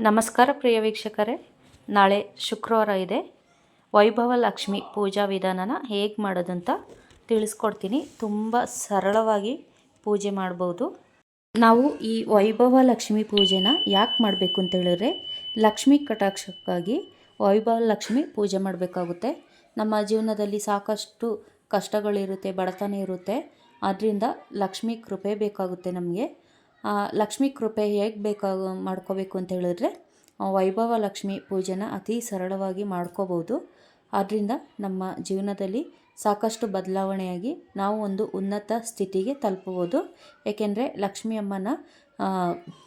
ನಮಸ್ಕಾರ ಪ್ರಿಯ ವೀಕ್ಷಕರೇ. ನಾಳೆ ಶುಕ್ರವಾರ ಇದೆ. ವೈಭವ ಲಕ್ಷ್ಮಿ ಪೂಜಾ ವಿಧಾನನ ಹೇಗೆ ಮಾಡೋದಂತ ತಿಳಿಸ್ಕೊಡ್ತೀನಿ. ತುಂಬ ಸರಳವಾಗಿ ಪೂಜೆ ಮಾಡ್ಬೋದು. ನಾವು ಈ ವೈಭವ ಲಕ್ಷ್ಮಿ ಪೂಜೆನ ಯಾಕೆ ಮಾಡಬೇಕು ಅಂತ ಹೇಳಿದ್ರೆ, ಲಕ್ಷ್ಮಿ ಕಟಾಕ್ಷಕ್ಕಾಗಿ ವೈಭವ ಲಕ್ಷ್ಮಿ ಪೂಜೆ ಮಾಡಬೇಕಾಗುತ್ತೆ. ನಮ್ಮ ಜೀವನದಲ್ಲಿ ಸಾಕಷ್ಟು ಕಷ್ಟಗಳಿರುತ್ತೆ, ಬಡತನ ಇರುತ್ತೆ. ಆದ್ದರಿಂದ ಲಕ್ಷ್ಮಿ ಕೃಪೆ ಬೇಕಾಗುತ್ತೆ ನಮಗೆ. ಲಕ್ಷ್ಮಿ ಕೃಪೆ ಹೇಗೆ ಬೇಕಾಗ ಮಾಡ್ಕೋಬೇಕು ಅಂತ ಹೇಳಿದ್ರೆ ವೈಭವ ಲಕ್ಷ್ಮಿ ಪೂಜೆನ ಅತಿ ಸರಳವಾಗಿ ಮಾಡ್ಕೋಬೋದು ಆದ್ದರಿಂದ ನಮ್ಮ ಜೀವನದಲ್ಲಿ ಸಾಕಷ್ಟು ಬದಲಾವಣೆಯಾಗಿ ನಾವು ಒಂದು ಉನ್ನತ ಸ್ಥಿತಿಗೆ ತಲುಪಬಹುದು. ಏಕೆಂದರೆ ಲಕ್ಷ್ಮಿ ಅಮ್ಮನ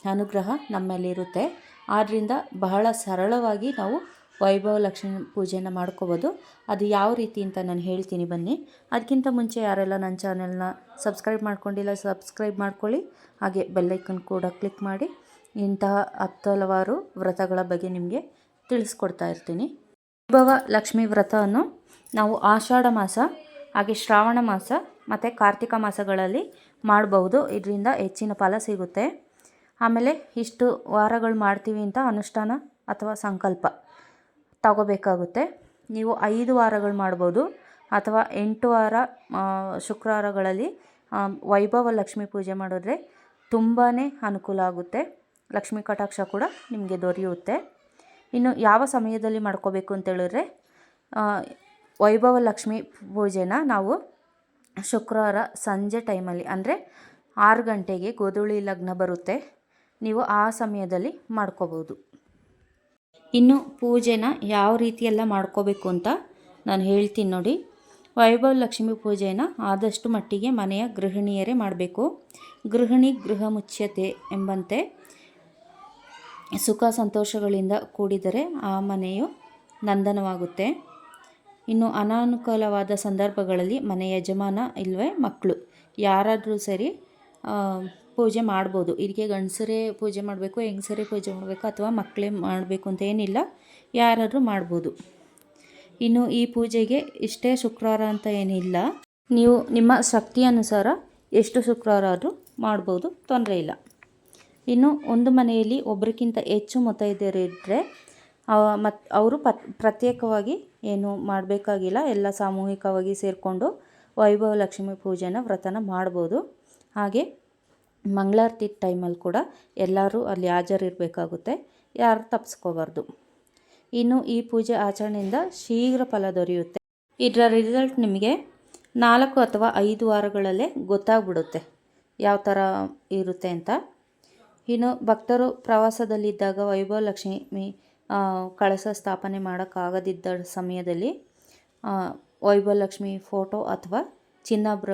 ಅನುಗ್ರಹ ನಮ್ಮಲ್ಲಿರುತ್ತೆ. ಆದ್ದರಿಂದ ಬಹಳ ಸರಳವಾಗಿ ನಾವು ವೈಭವ ಲಕ್ಷ್ಮಿ ಪೂಜೆನ ಮಾಡ್ಕೋಬೋದು. ಅದು ಯಾವ ರೀತಿ ಅಂತ ನಾನು ಹೇಳ್ತೀನಿ ಬನ್ನಿ. ಅದಕ್ಕಿಂತ ಮುಂಚೆ ಯಾರೆಲ್ಲ ನನ್ನ ಚಾನೆಲ್ನ ಸಬ್ಸ್ಕ್ರೈಬ್ ಮಾಡ್ಕೊಂಡಿಲ್ಲ, ಸಬ್ಸ್ಕ್ರೈಬ್ ಮಾಡ್ಕೊಳ್ಳಿ. ಹಾಗೆ ಬೆಲ್ಲೈಕನ್ ಕೂಡ ಕ್ಲಿಕ್ ಮಾಡಿ. ಇಂತಹ ಹತ್ತಲವಾರು ವ್ರತಗಳ ಬಗ್ಗೆ ನಿಮಗೆ ತಿಳಿಸ್ಕೊಡ್ತಾ ಇರ್ತೀನಿ. ವೈಭವ ಲಕ್ಷ್ಮಿ ವ್ರತವನ್ನು ನಾವು ಆಷಾಢ ಮಾಸ, ಹಾಗೆ ಶ್ರಾವಣ ಮಾಸ, ಮತ್ತು ಕಾರ್ತಿಕ ಮಾಸಗಳಲ್ಲಿ ಮಾಡಬಹುದು. ಇದರಿಂದ ಹೆಚ್ಚಿನ ಫಲ ಸಿಗುತ್ತೆ. ಆಮೇಲೆ ಇಷ್ಟು ವಾರಗಳು ಮಾಡ್ತೀವಿ ಅಂತ ಅನುಷ್ಠಾನ ಅಥವಾ ಸಂಕಲ್ಪ. ತಗೋಬೇಕಾಗುತ್ತೆ. ನೀವು ಐದು ವಾರಗಳು ಮಾಡ್ಬೋದು ಅಥವಾ ಎಂಟು ವಾರ ಶುಕ್ರವಾರಗಳಲ್ಲಿ ವೈಭವ ಲಕ್ಷ್ಮಿ ಪೂಜೆ ಮಾಡಿದ್ರೆ ತುಂಬಾ ಅನುಕೂಲ ಆಗುತ್ತೆ. ಲಕ್ಷ್ಮಿ ಕಟಾಕ್ಷ ಕೂಡ ನಿಮಗೆ ದೊರೆಯುತ್ತೆ. ಇನ್ನು ಯಾವ ಸಮಯದಲ್ಲಿ ಮಾಡ್ಕೋಬೇಕು ಅಂತೇಳಿದ್ರೆ ವೈಭವ ಲಕ್ಷ್ಮಿ ಪೂಜೆನ ನಾವು ಶುಕ್ರವಾರ ಸಂಜೆ ಟೈಮಲ್ಲಿ, ಅಂದರೆ ಆರು ಗಂಟೆಗೆ ಗೋಧುಳಿ ಲಗ್ನ ಬರುತ್ತೆ, ನೀವು ಆ ಸಮಯದಲ್ಲಿ ಮಾಡ್ಕೋಬೋದು. ಇನ್ನು ಪೂಜೆನ ಯಾವ ರೀತಿಯೆಲ್ಲ ಮಾಡ್ಕೋಬೇಕು ಅಂತ ನಾನು ಹೇಳ್ತೀನಿ ನೋಡಿ. ವೈಭವ ಲಕ್ಷ್ಮಿ ಪೂಜೆನ ಆದಷ್ಟು ಮಟ್ಟಿಗೆ ಮನೆಯ ಗೃಹಿಣಿಯರೇ ಮಾಡಬೇಕು. ಗೃಹಿಣಿ ಗೃಹ ಮುಚ್ಯತೆ ಎಂಬಂತೆ ಸುಖ ಸಂತೋಷಗಳಿಂದ ಕೂಡಿದರೆ ಆ ಮನೆಯು ನಂದನವಾಗುತ್ತೆ. ಇನ್ನು ಅನಾನುಕೂಲವಾದ ಸಂದರ್ಭಗಳಲ್ಲಿ ಮನೆಯ ಯಜಮಾನ ಇಲ್ಲವೇ ಮಕ್ಕಳು. ಯಾರಾದರೂ ಸರಿ ಪೂಜೆ ಮಾಡ್ಬೋದು. ಇದಕ್ಕೆ ಗಂಡಸರೇ ಪೂಜೆ ಮಾಡಬೇಕು, ಹೆಂಗಸರೇ ಪೂಜೆ ಮಾಡಬೇಕು ಅಥವಾ ಮಕ್ಕಳೇ ಮಾಡಬೇಕು ಅಂತ ಏನಿಲ್ಲ, ಯಾರಾದರೂ ಮಾಡ್ಬೋದು. ಇನ್ನು ಈ ಪೂಜೆಗೆ ಇಷ್ಟೇ ಶುಕ್ರವಾರ ಅಂತ ಏನಿಲ್ಲ. ನೀವು ನಿಮ್ಮ ಶಕ್ತಿ ಅನುಸಾರ ಎಷ್ಟು ಶುಕ್ರವಾರ ಆದರೂ ಮಾಡ್ಬೋದು, ತೊಂದರೆ ಇಲ್ಲ. ಇನ್ನು ಒಂದು ಮನೆಯಲ್ಲಿ ಒಬ್ಬರಿಗಿಂತ ಹೆಚ್ಚು ಇದ್ದರೆ ಮತ್ತು ಅವರು ಪತ್ ಪ್ರತ್ಯೇಕವಾಗಿ ಏನು ಮಾಡಬೇಕಾಗಿಲ್ಲ. ಎಲ್ಲ ಸಾಮೂಹಿಕವಾಗಿ ಸೇರಿಕೊಂಡು ವೈಭವ ಲಕ್ಷ್ಮಿ ಪೂಜೆನ ವ್ರತನ ಮಾಡ್ಬೋದು. ಹಾಗೆ ಮಂಗಳಾರತಿ ಟೈಮಲ್ಲಿ ಕೂಡ ಎಲ್ಲರೂ ಅಲ್ಲಿ ಹಾಜರಿರಬೇಕಾಗುತ್ತೆ. ಯಾರು ತಪ್ಪಿಸ್ಕೋಬಾರ್ದು ಇನ್ನು ಈ ಪೂಜೆ ಆಚರಣೆಯಿಂದ ಶೀಘ್ರ ಫಲ ದೊರೆಯುತ್ತೆ. ಇದರ ರಿಸಲ್ಟ್ ನಿಮಗೆ ನಾಲ್ಕು ಅಥವಾ ಐದು ವಾರಗಳಲ್ಲೇ ಗೊತ್ತಾಗ್ಬಿಡುತ್ತೆ. ಯಾವ ಥರ ಇರುತ್ತೆ ಅಂತ. ಇನ್ನು ಭಕ್ತರು ಪ್ರವಾಸದಲ್ಲಿದ್ದಾಗ ವೈಭವ ಲಕ್ಷ್ಮಿ ಕಳಸ ಸ್ಥಾಪನೆ ಮಾಡೋಕ್ಕಾಗದಿದ್ದ ಸಮಯದಲ್ಲಿ ವೈಭವಲಕ್ಷ್ಮಿ ವೈಭವ ಲಕ್ಷ್ಮಿ ಫೋಟೋ ಅಥವಾ ಚಿನ್ನಾಭರ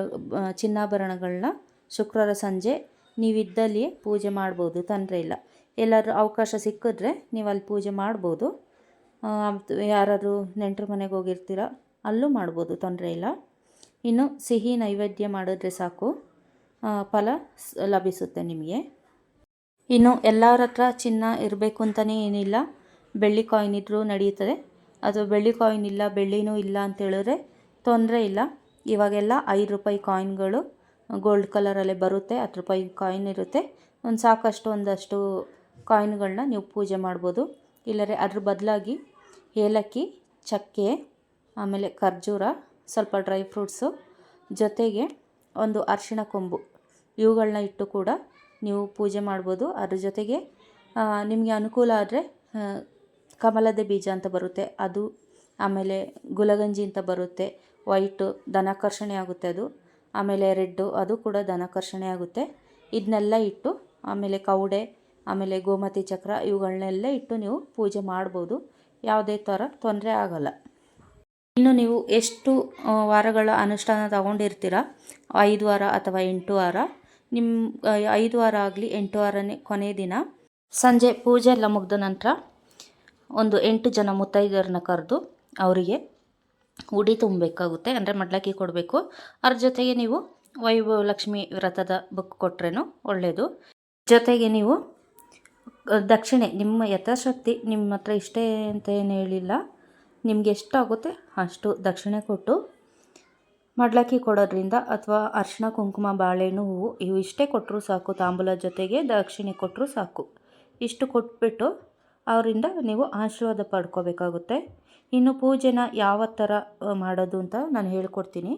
ಚಿನ್ನಾಭರಣಗಳನ್ನ ಶುಕ್ರವಾರ ಸಂಜೆ ನೀವಿದ್ದಲ್ಲಿಯೇ ಪೂಜೆ ಮಾಡ್ಬೋದು, ತೊಂದರೆ ಇಲ್ಲ. ಎಲ್ಲಾದರೂ ಅವಕಾಶ ಸಿಕ್ಕಿದ್ರೆ ನೀವು ಅಲ್ಲಿ ಪೂಜೆ ಮಾಡ್ಬೋದು. ಯಾರಾದರೂ ನೆಂಟರ ಮನೆಗೆ ಹೋಗಿರ್ತೀರ, ಅಲ್ಲೂ ಮಾಡ್ಬೋದು, ತೊಂದರೆ ಇಲ್ಲ. ಇನ್ನು ಸಿಹಿ ನೈವೇದ್ಯ ಮಾಡಿದ್ರೆ ಸಾಕು. ಫಲ ಲಭಿಸುತ್ತೆ ನಿಮಗೆ. ಇನ್ನು ಎಲ್ಲರ ಹತ್ರ ಚಿನ್ನ ಇರಬೇಕು ಅಂತಲೇ ಏನಿಲ್ಲ. ಬೆಳ್ಳಿ ಕಾಯಿನ್ ಇದ್ದರೂ ನಡೆಯುತ್ತದೆ ಅದು ಬೆಳ್ಳಿ ಕಾಯಿನ್ ಇಲ್ಲ, ಬೆಳ್ಳಿನೂ ಇಲ್ಲ ಅಂತ ಹೇಳಿದ್ರೆ ತೊಂದರೆ ಇಲ್ಲ. ಇವಾಗೆಲ್ಲ ಐದು ರೂಪಾಯಿ ಕಾಯಿನ್ಗಳು ಗೋಲ್ಡ್ ಕಲರಲ್ಲೇ ಬರುತ್ತೆ ಹತ್ತು ರೂಪಾಯಿ ಕಾಯಿನ್ ಇರುತ್ತೆ. ಒಂದು ಸಾಕಷ್ಟು ಒಂದಷ್ಟು ಕಾಯಿನ್ಗಳನ್ನ ನೀವು ಪೂಜೆ ಮಾಡ್ಬೋದು. ಇಲ್ಲರೆ ಅದ್ರ ಬದಲಾಗಿ ಏಲಕ್ಕಿ, ಚಕ್ಕೆ, ಆಮೇಲೆ ಖರ್ಜೂರ, ಸ್ವಲ್ಪ ಡ್ರೈ ಫ್ರೂಟ್ಸು, ಜೊತೆಗೆ ಒಂದು ಅರಿಶಿಣ ಕೊಂಬು. ಇವುಗಳನ್ನ ಇಟ್ಟು ಕೂಡ ನೀವು ಪೂಜೆ ಮಾಡ್ಬೋದು. ಅದ್ರ ಜೊತೆಗೆ ನಿಮಗೆ ಅನುಕೂಲ ಆದರೆ ಕಮಲದ ಬೀಜ ಅಂತ ಬರುತ್ತೆ. ಅದು ಆಮೇಲೆ ಗುಲಗಂಜಿ ಅಂತ ಬರುತ್ತೆ. ವೈಟು, ಧನಾಕರ್ಷಣೆ ಆಗುತ್ತೆ ಅದು. ಆಮೇಲೆ ರೆಡ್ಡು, ಅದು ಕೂಡ ಧನಕರ್ಷಣೆ ಆಗುತ್ತೆ. ಇದನ್ನೆಲ್ಲ ಇಟ್ಟು, ಆಮೇಲೆ ಕೌಡೆ, ಆಮೇಲೆ ಗೋಮತಿ ಚಕ್ರ ಇವುಗಳನ್ನೆಲ್ಲ ಇಟ್ಟು ನೀವು ಪೂಜೆ ಮಾಡ್ಬೋದು. ಯಾವುದೇ ಥರ ತೊಂದರೆ ಆಗಲ್ಲ. ಇನ್ನು ನೀವು ಎಷ್ಟು ವಾರಗಳ ಅನುಷ್ಠಾನ ತಗೊಂಡಿರ್ತೀರ? ಐದು ವಾರ ಅಥವಾ ಎಂಟು ವಾರ? ನಿಮ್ಮ ಐದು ವಾರ ಆಗಲಿ, ಎಂಟು ವಾರನೇ ಕೊನೆ ದಿನ. ಸಂಜೆ ಪೂಜೆ ಎಲ್ಲ ಮುಗಿದ ನಂತರ ಒಂದು ಎಂಟು ಜನ ಮುತ್ತೈದೆಯರನ್ನ ಕರೆದು ಅವರಿಗೆ ಉಡಿ ತುಂಬಬೇಕಾಗುತ್ತೆ, ಅಂದರೆ ಮಡ್ಲಕ್ಕಿ ಕೊಡಬೇಕು. ಅದ್ರ ಜೊತೆಗೆ ನೀವು ವೈಭವ ಲಕ್ಷ್ಮಿ ವ್ರತದ ಬುಕ್ ಕೊಟ್ರೇನು ಒಳ್ಳೆಯದು ಜೊತೆಗೆ ನೀವು, ದಕ್ಷಿಣೆ, ನಿಮ್ಮ ಯಥಾಶಕ್ತಿ ನಿಮ್ಮ ಹತ್ರ ಇಷ್ಟೇ ಅಂತ ಏನು ಹೇಳಿಲ್ಲ. ನಿಮ್ಗೆ ಎಷ್ಟಾಗುತ್ತೆ ಅಷ್ಟು ದಕ್ಷಿಣೆ ಕೊಟ್ಟು, ಮಡ್ಲಕ್ಕಿ ಕೊಡೋದ್ರಿಂದ ಅಥವಾ ಅರ್ಶಿಣ, ಕುಂಕುಮ ಬಾಳೆಹಣ್ಣು ಹೂವು ಇವು ಇಷ್ಟೇ ಕೊಟ್ಟರು ಸಾಕು. ತಾಂಬೂಲ ಜೊತೆಗೆ ದಕ್ಷಿಣೆ ಕೊಟ್ಟರು ಸಾಕು. ಇಷ್ಟು ಕೊಟ್ಬಿಟ್ಟು ಅವರಿಂದ ನೀವು ಆಶೀರ್ವಾದ ಪಡ್ಕೋಬೇಕಾಗುತ್ತೆ. ಇನ್ನು ಪೂಜೆನ ಯಾವ ಥರ ಮಾಡೋದು ಅಂತ ನಾನು ಹೇಳ್ಕೊಡ್ತೀನಿ.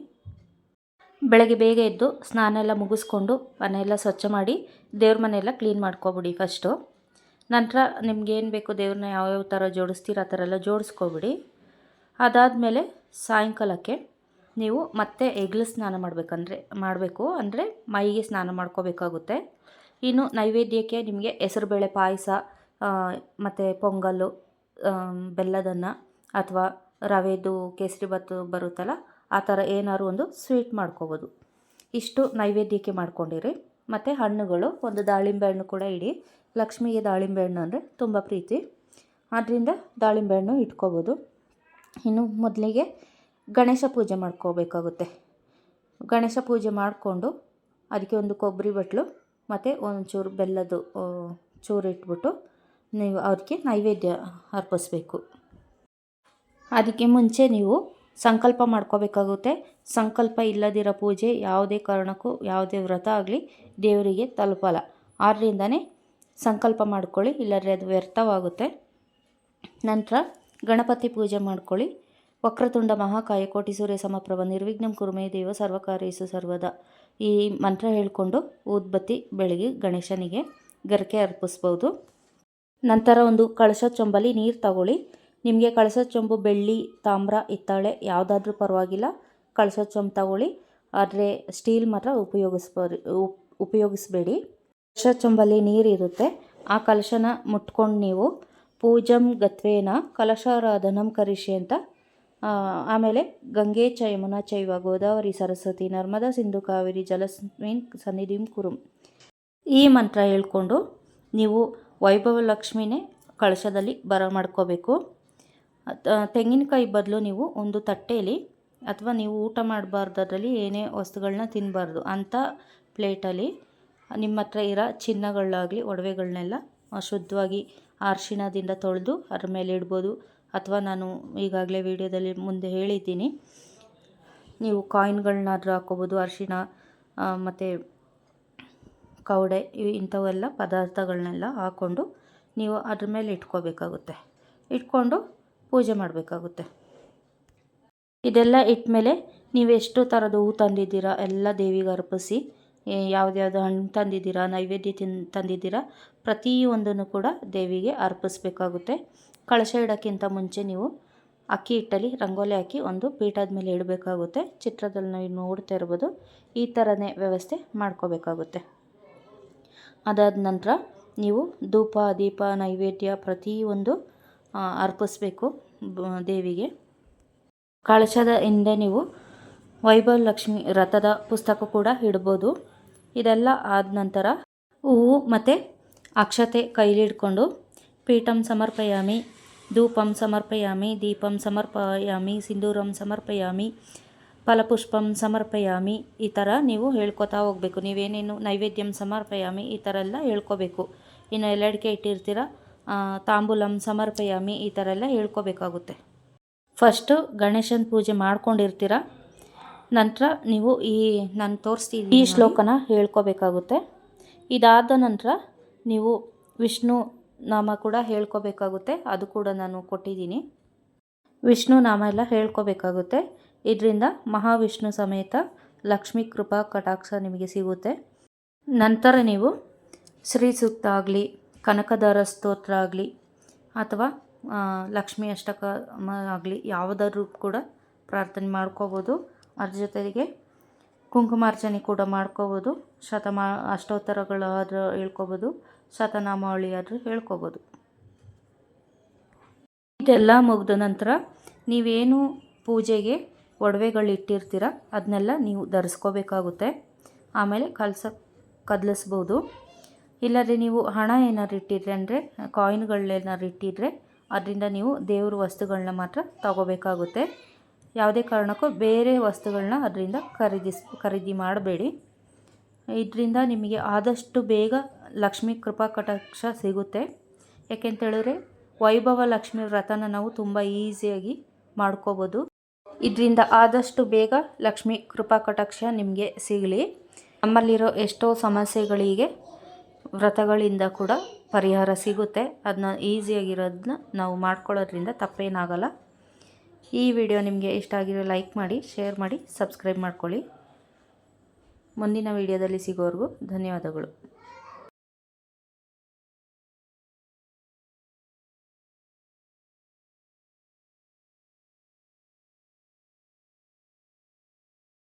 ಬೆಳಗ್ಗೆ ಬೇಗ ಎದ್ದು ಸ್ನಾನ ಎಲ್ಲ ಮುಗಿಸ್ಕೊಂಡು ಮನೆಯೆಲ್ಲ ಸ್ವಚ್ಛ ಮಾಡಿ ದೇವ್ರ ಮನೆಯೆಲ್ಲ ಕ್ಲೀನ್ ಮಾಡ್ಕೊಬಿಡಿ ಫಸ್ಟು ನಂತರ ನಿಮ್ಗೆ ಏನು ಬೇಕು ದೇವ್ರನ್ನ ಯಾವ್ಯಾವ ಥರ ಜೋಡಿಸ್ತೀರ ಆ ಥರ ಎಲ್ಲ ಜೋಡಿಸ್ಕೊಬಿಡಿ. ಅದಾದಮೇಲೆ ಸಾಯಂಕಾಲಕ್ಕೆ ನೀವು ಮತ್ತೆ ಹೆಗ್ಲು ಸ್ನಾನ ಮಾಡಬೇಕಂದ್ರೆ, ಮಾಡಬೇಕು ಅಂದರೆ ಮೈಗೆ ಸ್ನಾನ ಮಾಡ್ಕೋಬೇಕಾಗುತ್ತೆ. ಇನ್ನು ನೈವೇದ್ಯಕ್ಕೆ ನಿಮಗೆ ಹೆಸರುಬೇಳೆ ಪಾಯಸ ಮತ್ತು ಪೊಂಗಲ್ಲು ಬೆಲ್ಲದನ್ನು ಅಥವಾ ರವೆದು ಕೇಸರಿಬಾತು ಬರುತ್ತಲ್ಲ, ಆ ಥರ ಏನಾದ್ರು ಒಂದು ಸ್ವೀಟ್ ಮಾಡ್ಕೋಬೋದು. ಇಷ್ಟು ನೈವೇದ್ಯಕ್ಕೆ ಮಾಡ್ಕೊಂಡಿರಿ. ಮತ್ತು ಹಣ್ಣುಗಳು, ಒಂದು ದಾಳಿಂಬೆ ಹಣ್ಣು ಕೂಡ ಇಡಿ. ಲಕ್ಷ್ಮಿಗೆ ದಾಳಿಂಬೆ ಹಣ್ಣು ಅಂದರೆ ತುಂಬ ಪ್ರೀತಿ. ಆದ್ದರಿಂದ ದಾಳಿಂಬೆ ಹಣ್ಣು ಇಟ್ಕೋಬೋದು. ಇನ್ನು ಮೊದಲಿಗೆ ಗಣೇಶ ಪೂಜೆ ಮಾಡ್ಕೋಬೇಕಾಗುತ್ತೆ. ಗಣೇಶ ಪೂಜೆ ಮಾಡಿಕೊಂಡು ಅದಕ್ಕೆ ಒಂದು ಕೊಬ್ಬರಿ ಬಟ್ಲು, ಮತ್ತು ಒಂಚೂರು ಬೆಲ್ಲದ್ದು ಚೂರು ಇಟ್ಬಿಟ್ಟು ನೀವು ಅವ್ರಿಗೆ ನೈವೇದ್ಯ ಅರ್ಪಿಸ್ಬೇಕು. ಅದಕ್ಕೆ ಮುಂಚೆ ನೀವು ಸಂಕಲ್ಪ ಮಾಡ್ಕೋಬೇಕಾಗುತ್ತೆ. ಸಂಕಲ್ಪ ಇಲ್ಲದಿರೋ ಪೂಜೆ ಯಾವುದೇ ಕಾರಣಕ್ಕೂ, ಯಾವುದೇ ವ್ರತ ಆಗಲಿ ದೇವರಿಗೆ ತಲುಪಲ್ಲ. ಆದ್ದರಿಂದನೇ ಸಂಕಲ್ಪ ಮಾಡ್ಕೊಳ್ಳಿ, ಇಲ್ಲದ್ರೆ ಅದು ವ್ಯರ್ಥವಾಗುತ್ತೆ. ನಂತರ ಗಣಪತಿ ಪೂಜೆ ಮಾಡ್ಕೊಳ್ಳಿ. ವಕ್ರತುಂಡ ಮಹಾಕಾಯ ಕೋಟಿ ಸೂರ್ಯ ಸಮಪ್ರಭ ನಿರ್ವಿಘ್ನಂ ಕುರುಮೇ ದೇವ ಸರ್ವಕಾರ್ಯಸು ಸರ್ವದ. ಈ ಮಂತ್ರ ಹೇಳಿಕೊಂಡು ಊದ್ಬತ್ತಿ ಬೆಳಗ್ಗೆ ಗಣೇಶನಿಗೆ ಗರಿಕೆ ಅರ್ಪಿಸ್ಬೋದು. ನಂತರ ಒಂದು ಕಳಸ ಚೊಂಬಲ್ಲಿ ನೀರು ತಗೊಳ್ಳಿ. ನಿಮಗೆ ಕಳಸ ಚೊಂಬು ಬೆಳ್ಳಿ, ತಾಮ್ರ, ಹಿತ್ತಾಳೆ ಯಾವುದಾದ್ರೂ ಪರವಾಗಿಲ್ಲ. ಕಳಸ ಚೊಂಬು ತಗೊಳ್ಳಿ. ಆದರೆ ಸ್ಟೀಲ್ ಮಾತ್ರ ಉಪಯೋಗಿಸ್ಬಾರಿ, ಉಪ್- ಉಪಯೋಗಿಸ್ಬೇಡಿ. ಕಳಶ ಚೊಂಬಲ್ಲಿ ನೀರಿರುತ್ತೆ ಆ ಕಲಶನ ಮುಟ್ಕೊಂಡು ನೀವು ಪೂಜಂ ಗತ್ವೇನ ಕಲಶಾರಾಧನಂ ಕರಿಷಿ ಅಂತ ಆಮೇಲೆ ಗಂಗೆ ಚ ಯಮುನಾ ಚೈವ ಗೋದಾವರಿ ಸರಸ್ವತಿ ನರ್ಮದಾ ಸಿಂಧು ಕಾವೇರಿ ಜಲಸ್ಮಿನ್ ಸನ್ನಿಧಿಂ ಕುರುಂ. ಈ ಮಂತ್ರ ಹೇಳ್ಕೊಂಡು ನೀವು ವೈಭವ ಲಕ್ಷ್ಮಿನೇ ಕಳಶದಲ್ಲಿ ಬರ ಮಾಡ್ಕೋಬೇಕು. ತೆಂಗಿನಕಾಯಿ ಬದಲು ನೀವು ಒಂದು ತಟ್ಟೆಯಲ್ಲಿ ಅಥವಾ ನೀವು ಊಟ ಮಾಡಬಾರ್ದು ಅದರಲ್ಲಿ ಏನೇ ವಸ್ತುಗಳನ್ನ ತಿನ್ನಬಾರ್ದು ಅಂಥ ಪ್ಲೇಟಲ್ಲಿ ನಿಮ್ಮ ಹತ್ರ ಇರೋ ಚಿನ್ನಗಳಾಗಲಿ ಒಡವೆಗಳನ್ನೆಲ್ಲ ಶುದ್ಧವಾಗಿ ಅರಿಶಿಣದಿಂದ ತೊಳೆದು ಅದ್ರ ಮೇಲೆ ಇಡ್ಬೋದು. ಅಥವಾ ನಾನು ಈಗಾಗಲೇ ವಿಡಿಯೋದಲ್ಲಿ ಮುಂದೆ ಹೇಳಿದ್ದೀನಿ. ನೀವು ಕಾಯಿನ್ಗಳನ್ನಾದರೂ ಹಾಕ್ಕೋಬೋದು, ಅರಿಶಿಣ ಮತ್ತು ಇವು ಇಂಥವೆಲ್ಲ ಪದಾರ್ಥಗಳನ್ನೆಲ್ಲ ಹಾಕ್ಕೊಂಡು ನೀವು ಅದ್ರ ಮೇಲೆ ಇಟ್ಕೋಬೇಕಾಗುತ್ತೆ. ಇಟ್ಕೊಂಡು ಪೂಜೆ ಮಾಡಬೇಕಾಗುತ್ತೆ. ಇದೆಲ್ಲ ಇಟ್ಟಮೇಲೆ ನೀವು ಎಷ್ಟು ಥರದ ಹೂ ತಂದಿದ್ದೀರಾ, ಎಲ್ಲ ದೇವಿಗೆ ಅರ್ಪಿಸಿ ಯಾವುದ್ಯಾವ್ದು ಹಣ್ಣು ತಂದಿದ್ದೀರಾ, ನೈವೇದ್ಯ ತಿನ್ ತಂದಿದ್ದೀರಾ ಪ್ರತಿಯೊಂದನ್ನು ಕೂಡ ದೇವಿಗೆ ಅರ್ಪಿಸ್ಬೇಕಾಗುತ್ತೆ. ಕಳಶ ಇಡೋಕ್ಕಿಂತ ಮುಂಚೆ ನೀವು ಅಕ್ಕಿ ಹಿಟ್ಟಲ್ಲಿ ರಂಗೋಲಿ ಹಾಕಿ ಒಂದು ಪೀಠದ ಮೇಲೆ ಇಡಬೇಕಾಗುತ್ತೆ. ಚಿತ್ರದಲ್ಲಿ ನೀವು ನೋಡ್ತಾ ಇರ್ಬೋದು ಈ ಥರನೇ ವ್ಯವಸ್ಥೆ ಮಾಡ್ಕೋಬೇಕಾಗುತ್ತೆ. ಅದಾದ ನಂತರ ನೀವು ಧೂಪ, ದೀಪ, ನೈವೇದ್ಯ ಪ್ರತಿಯೊಂದು ಅರ್ಪಿಸ್ಬೇಕು ದೇವಿಗೆ. ಕಳಶದ ಹಿಂದೆ ನೀವು ವೈಭವ ಲಕ್ಷ್ಮಿ ರಥದ ಪುಸ್ತಕ ಕೂಡ ಇಡ್ಬೋದು. ಇದೆಲ್ಲ ಆದ ನಂತರ ಹೂವು ಮತ್ತು ಅಕ್ಷತೆ ಕೈಲಿಡ್ಕೊಂಡು ಪೀಠಂ ಸಮರ್ಪಯಾಮಿ, ಧೂಪಂ ಸಮರ್ಪಯಾಮಿ, ದೀಪಂ ಸಮರ್ಪಯಾಮಿ, ಸಿಂಧೂರಂ ಸಮರ್ಪಯಾಮಿ ಫಲಪುಷ್ಪಂ ಸಮರ್ಪಯಾಮಿ. ಈ ಥರ ನೀವು ಹೇಳ್ಕೊತಾ ಹೋಗಬೇಕು. ನೀವೇನೇನು ನೈವೇದ್ಯಂ ಸಮರ್ಪಯಾಮಿ ಈ ಥರ ಎಲ್ಲ ಹೇಳ್ಕೋಬೇಕು. ಇನ್ನು ಎಲ್ಲಡಿಕೆ ಇಟ್ಟಿರ್ತೀರ? ತಾಂಬೂಲಂ ಸಮರ್ಪಯಾಮಿ ಈ ಥರ ಎಲ್ಲ ಹೇಳ್ಕೋಬೇಕಾಗುತ್ತೆ. ಫಸ್ಟು ಗಣೇಶನ ಪೂಜೆ ಮಾಡ್ಕೊಂಡಿರ್ತೀರ? ನಂತರ ನೀವು ಈ ನಾನು ತೋರಿಸ್ತೀನಿ ಈ ಶ್ಲೋಕನ ಹೇಳ್ಕೋಬೇಕಾಗುತ್ತೆ. ಇದಾದ ನಂತರ ನೀವು ವಿಷ್ಣು ನಾಮ ಕೂಡ ಹೇಳ್ಕೋಬೇಕಾಗುತ್ತೆ. ಅದು ಕೂಡ ನಾನು ಕೊಟ್ಟಿದ್ದೀನಿ. ವಿಷ್ಣು ನಾಮ ಎಲ್ಲ ಹೇಳ್ಕೊಬೇಕಾಗುತ್ತೆ. ಇದರಿಂದ ಮಹಾವಿಷ್ಣು ಸಮೇತ ಲಕ್ಷ್ಮೀ ಕೃಪಾ ಕಟಾಕ್ಷ ನಿಮಗೆ ಸಿಗುತ್ತೆ. ನಂತರ ನೀವು ಶ್ರೀ ಸೂಕ್ತ ಆಗಲಿ, ಕನಕದಾರ ಸ್ತೋತ್ರ ಆಗಲಿ, ಅಥವಾ ಲಕ್ಷ್ಮೀ ಅಷ್ಟಕ ಆಗಲಿ, ಯಾವುದಾದ್ರೂ ಕೂಡ ಪ್ರಾರ್ಥನೆ ಮಾಡ್ಕೋಬೋದು. ಅದ್ರ ಜೊತೆಗೆ ಕುಂಕುಮಾರ್ಚನೆ ಕೂಡ ಮಾಡ್ಕೋಬೋದು. ಶತಮಾ ಅಷ್ಟೋತ್ತರಗಳಾದರೂ ಹೇಳ್ಕೋಬೋದು. ಶತನಾಮಾವಳಿ ಆದರೂ ಹೇಳ್ಕೋಬೋದು. ಇದೆಲ್ಲ ಮುಗಿದ ನಂತರ ನೀವೇನು ಪೂಜೆಗೆ ಒಡವೆಗಳು ಇಟ್ಟಿರ್ತೀರ ಅದನ್ನೆಲ್ಲ ನೀವು ಧರಿಸ್ಕೋಬೇಕಾಗುತ್ತೆ. ಆಮೇಲೆ ಕಲಸ, ಕದಲಿಸ್ಬೋದು. ಇಲ್ಲದ್ರೆ ನೀವು ಹಣ ಏನಾದ್ರು ಇಟ್ಟಿದ್ರೆ ಅಂದರೆ, ಕಾಯಿನ್ಗಳೇನಾದ್ರು ಇಟ್ಟಿದ್ರೆ, ಅದರಿಂದ ನೀವು ದೇವ್ರ ವಸ್ತುಗಳನ್ನ ಮಾತ್ರ ತಗೋಬೇಕಾಗುತ್ತೆ. ಯಾವುದೇ ಕಾರಣಕ್ಕೂ ಬೇರೆ ವಸ್ತುಗಳನ್ನ ಅದರಿಂದ ಖರೀದಿಸ್, ಖರೀದಿ ಮಾಡಬೇಡಿ. ಇದರಿಂದ ನಿಮಗೆ ಆದಷ್ಟು ಬೇಗ ಲಕ್ಷ್ಮೀ ಕೃಪಾ ಕಟಾಕ್ಷ ಸಿಗುತ್ತೆ. ಯಾಕೆಂತೇಳಿದ್ರೆ ವೈಭವ ಲಕ್ಷ್ಮಿ ವ್ರತನ ನಾವು ತುಂಬ ಈಸಿಯಾಗಿ ಮಾಡ್ಕೋಬೋದು. ಇದರಿಂದ ಆದಷ್ಟು ಬೇಗ ಲಕ್ಷ್ಮಿ ಕೃಪಾ ಕಟಾಕ್ಷ ನಿಮಗೆ ಸಿಗಲಿ. ನಮ್ಮಲ್ಲಿರೋ ಎಷ್ಟೋ ಸಮಸ್ಯೆಗಳಿಗೆ ವ್ರತಗಳಿಂದ ಕೂಡ ಪರಿಹಾರ ಸಿಗುತ್ತೆ. ಅದನ್ನ ಈಸಿಯಾಗಿರೋದನ್ನ ನಾವು ಮಾಡ್ಕೊಳ್ಳೋದ್ರಿಂದ ತಪ್ಪೇನಾಗಲ್ಲ. ಈ ವಿಡಿಯೋ ನಿಮಗೆ ಇಷ್ಟ ಆಗಿರೋ ಲೈಕ್ ಮಾಡಿ, ಶೇರ್ ಮಾಡಿ, ಸಬ್ಸ್ಕ್ರೈಬ್ ಮಾಡ್ಕೊಳ್ಳಿ. ಮುಂದಿನ ವಿಡಿಯೋದಲ್ಲಿ ಸಿಗೋವರೆಗೂ ಧನ್ಯವಾದಗಳು.